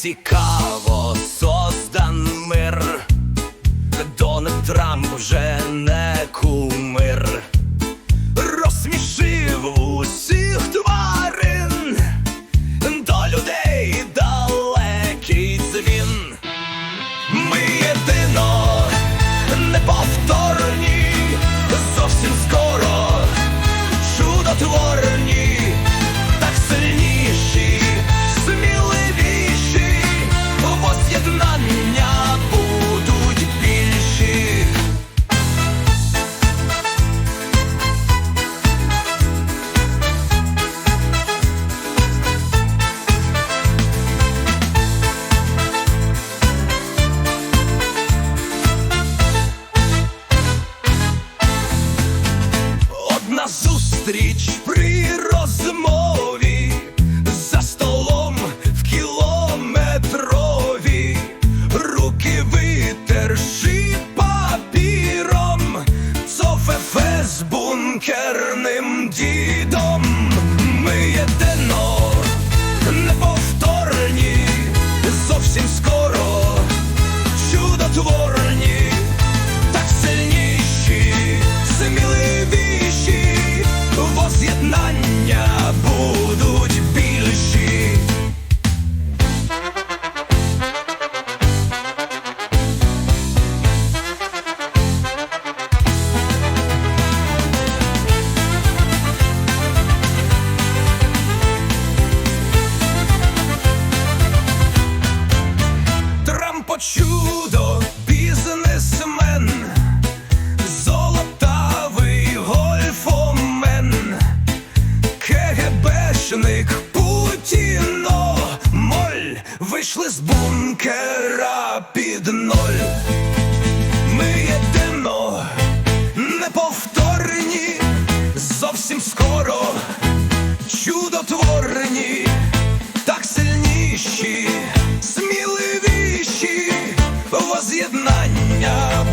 цікаво создан мир. Дональд Трамп вже не чудотворні, так сильніші, сміливіші, воз'єднання будуть більші. Чудо, КГБшник Путіно, моль вийшли з бункера під ноль. Ми єдино неповторні, зовсім скоро чудотворні, так сильніші, сміливіші, воз'єднання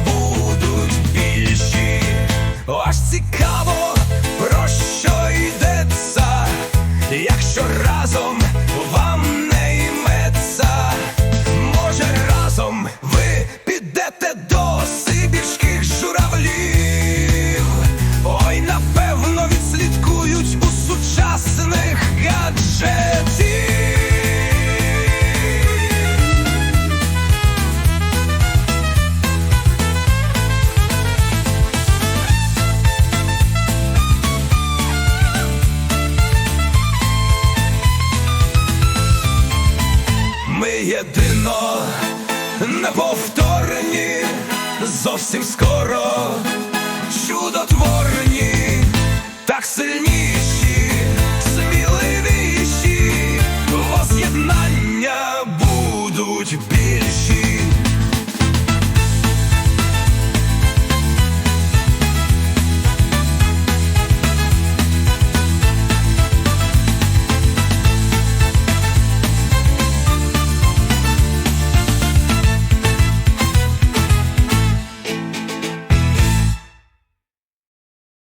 неповторні, зовсім скоро чудотворні, так сильніші, сміливіші, воз'єднання будуть більші.